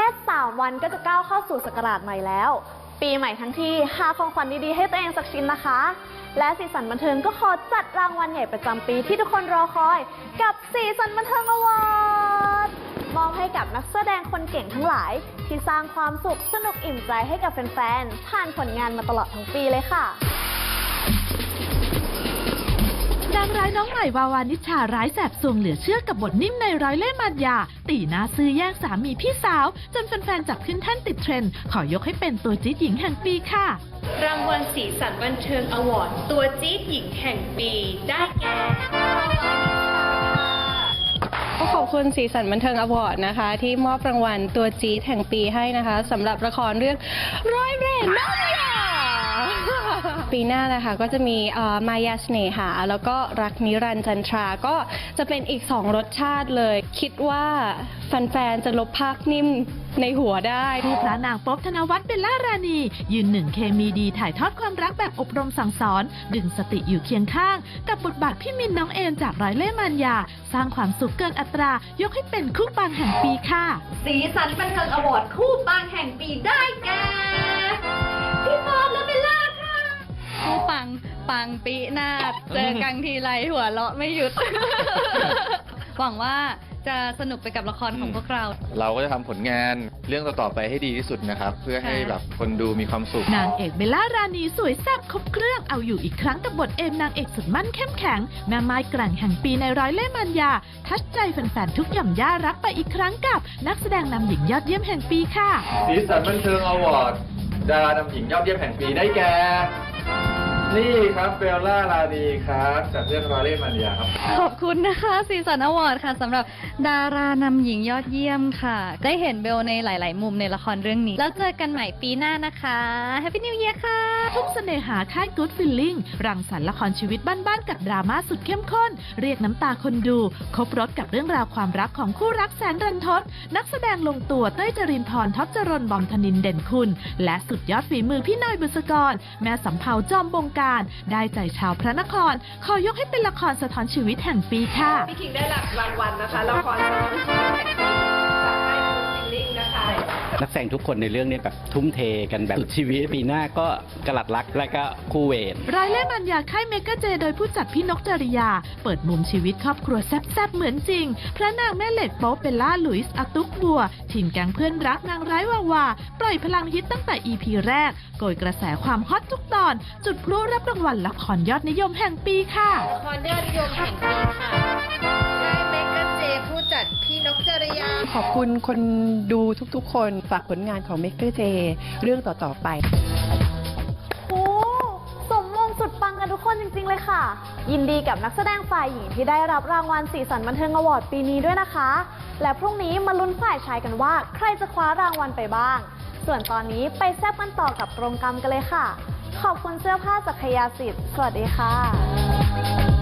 ค่3วันก็จะก้าวเข้าสู่ศักราชใหม่แล้ว ปีใหม่ทั้งที่หาของขวัญดีๆให้ตัวเองสักชิ้นนะคะ และสีสันบันเทิงก็ขอจัดรางวัลใหญ่ประจำปีที่ทุกคนรอคอย กับสีสันบันเทิงอวอร์ดมอบให้กับนักแสดงคนเก่งทั้งหลาย ที่สร้างความสุขสนุกอิ่มใจให้กับแฟนๆผ่านผลงานมาตลอดทั้งปีเลยค่ะางร้ายน้องใหม่วาวานิชาร้ายแสบสวงเหลือเชื่อกับบทนิ่มในร้อยเล่ห์มารยา ตีหน้าซื้อแย่งสามีพี่สาว จนแฟนๆจับขึ้นแท่นติดเทรนด์ขอยกให้เป็นตัวจี๊ดหญิงแห่งปีค่ะ รางวัลสีสันบันเทิงอวอร์ดตัวจี๊ดหญิงแห่งปีได้แก่ก็ขอบคุณสีสันบันเทิงอวอร์ดนะคะ ที่มอบรางวัลตัวจี๊ดแห่งปีให้นะคะสำหรับละครเรื่องร้อยเร่ห์น้องยา ปีหน้านะคะก็จะมีเอ่อมายาเสน่หา แล้วก็รักนิรันดร์จันทราก็จะเป็นอีกสองรสชาติเลย คิดว่าแฟนๆจะลบภาพนิ่มในหัวได้คู่พระนางป๊อบธนวัฒน์เบลล่ารานียืนหนึ่งเคมีดีถ่ายทอดความรักแบบอบรมสั่งสอน ดึงสติอยู่เคียงข้าง กับบทบาทพี่มินน้องเอมจากร้อยเล่ห์มารยา สร้างความสุขเกินอัตรา ยกให้เป็นคู่ปังแห่งปีค่ะ สีสันบันเทิงอวอร์ดคู่ปังแห่งปีได้แก่ คู่ปังปังปีหน้าเจอกันทีไรหัวเราะไม่หยุด หวังว่าจะสนุกไปกับละครของพวกเรา เราก็จะทำผลงานเรื่องต่อๆไปให้ดีที่สุดนะครับ เพื่อให้ค่ะแบบคนดูมีความสุข นางเอกเบลล่ารานีสวยแซ่บครบเครื่องเอาอยู่อีกครั้งกับบทเอมนางเอกสุดมั่นเข้มแข็ง แม่ไม้แกร่งแห่งปีในร้อยเล่ห์มันยา ทัชใจแฟนๆทุกหย่อมย่ารักไปอีกครั้งกับ นักแสดงนำหญิงยอดเยี่ยมแห่งปีค่ะ สีสันบันเทิงอวอร์ดดารานำหญิงยอดเยี่ยมแห่งปีได้แก่ นี่ครับเบลล่าลาดีครับจากเรื่องรอเล่มันยาครับ ขอบคุณนะคะสีสันอวอร์ดค่ะสำหรับดารานำหญิงยอดเยี่ยมค่ะ ได้เห็นเบลในหลาย ๆ มุมในละครเรื่องนี้ แล้วเจอกันใหม่ปีหน้านะคะ Happy New Year ค่ะ ทุกเสน่หาค่าย Good Feeling รังสรรค์ละครชีวิตบ้าน ๆ กับดราม่าสุดเข้มข้น เรียกน้ำตาคนดู ครบรถกับเรื่องราวความรักของคู่รักแสนรันทด นักแสดงลงตัวเต้ยจรินทร์ท็อปจรนบอมธนินเด่นคุณ และสุดยอดฝีมือพี่นอยบุษกร แม่สำเภาจอมบงการ ได้ใจชาวพระนคร ขอยกให้เป็นละครสะท้อนชีวิตแห่งปีค่ะ พี่คิงได้รับรางวัลนะคะละคร นักแสดงทุกคนในเรื่องเนี้แบบทุ่มเทกันแบบสุดชีวิตปีหน้าก็กลัดรักและก็คู่เวรรายเล่มันยาค่ายเมกะเจ โดยผู้จัดพี่นกจริยา เปิดมุมชีวิตครอบครัวแซ่บๆเหมือนจริง พระนางแม่เหล็กโป๊เปลล่าหลุยส์อตุกบัวทีมแก๊งเพื่อนรักนางร้ายวาวา ปล่อยพลังฮิตตั้งแต่ EP แรก โกยกระแสความฮอตทุกตอน จุดพลุรับรางวัลละครยอดนิยมแห่งปีค่ะละครยอดนิยมแห่งปีค่ะได้เมกะเจผู้จัด จริยา ขอบคุณคนดูทุกๆ คนฝากผลงานของ Maker J เรื่องต่อ ๆ ไป โอ้สมมงสุดปังกันทุกคนจริง ๆ เลยค่ะ ยินดีกับนักแสดงฝ่ายหญิงที่ได้รับรางวัลสีสันบันเทิงอวอร์ดปีนี้ด้วยนะคะ และพรุ่งนี้มาลุ้นฝ่ายชายกันว่า ใครจะคว้ารางวัลไปบ้าง ส่วนตอนนี้ไปแซบกันต่อกับกรงกรรมกันเลยค่ะ ขอบคุณเสื้อผ้าจากพยาสิทธิ์สวัสดีค่ะ